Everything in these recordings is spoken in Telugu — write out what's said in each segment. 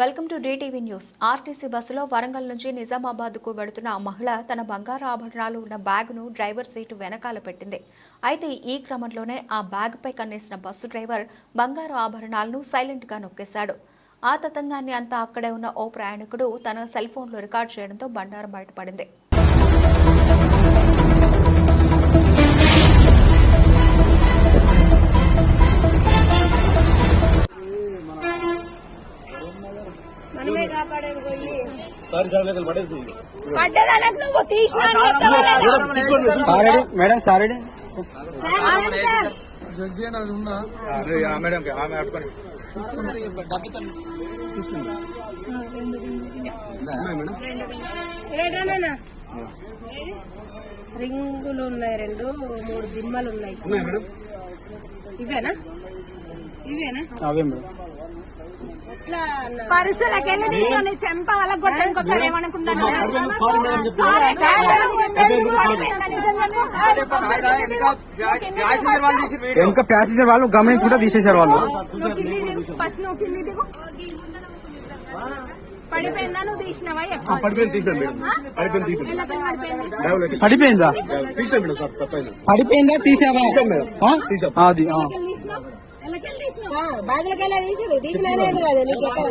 Welcome to DTV news. RTC బస్సులో వరంగల్ నుంచి నిజామాబాద్కు వెళుతున్న ఆ మహిళ తన బంగారు ఆభరణాలు ఉన్న బ్యాగ్ను డ్రైవర్ సీటు వెనకాల పెట్టింది. అయితే ఈ క్రమంలోనే ఆ బ్యాగ్పై కన్నేసిన బస్సు డ్రైవర్ బంగారు ఆభరణాలను సైలెంట్గా నొక్కేశాడు. ఆ తతంగాన్ని అంతా అక్కడే ఉన్న ఓ ప్రయాణికుడు తన సెల్ ఫోన్లో రికార్డ్ చేయడంతో బండారం బయటపడింది. మనమే కాపాడేది పోయి. సారీ సార్ లేక పడేసి పడ్డదనకు నువ్వు తీసినా అని చెప్పగలరా? సారెడి మేడం సార్. మేడం ఆమె ఏడేనా రింగులు ఉన్నాయి రెండు మూడు దిమ్మలు ఉన్నాయి మేడం. ఇవేనా? ఇవేనా? అవే మేడం. పరిస్థితులకు తీసుకొని చెంప వాళ్ళ వెనక ప్యాసింజర్ వాళ్ళు గమనించి కూడా తీసేశారు వాళ్ళు ఫస్ట్ నువ్వు కింది దిగు పడిపోయిందా నువ్వు తీసినావా పడిపోయింది తీసావా మేడం. ఆ? తీసాం. అది ఆ. బాగులకెళ్ళి తీసిరు తీసినా కదా నీకు ఎక్కడ?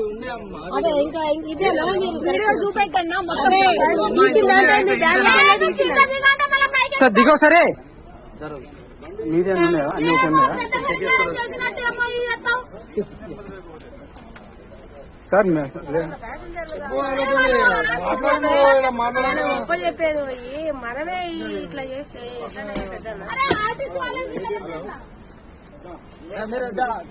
అదే ఇంకా ఇదేనా మీరు వీడియో చూపెట్టండి మొత్తం సార్ దిగో సరే. అన్ని సార్ చెప్పేది మనమే ఇట్లా చేస్తే Emre Dağ.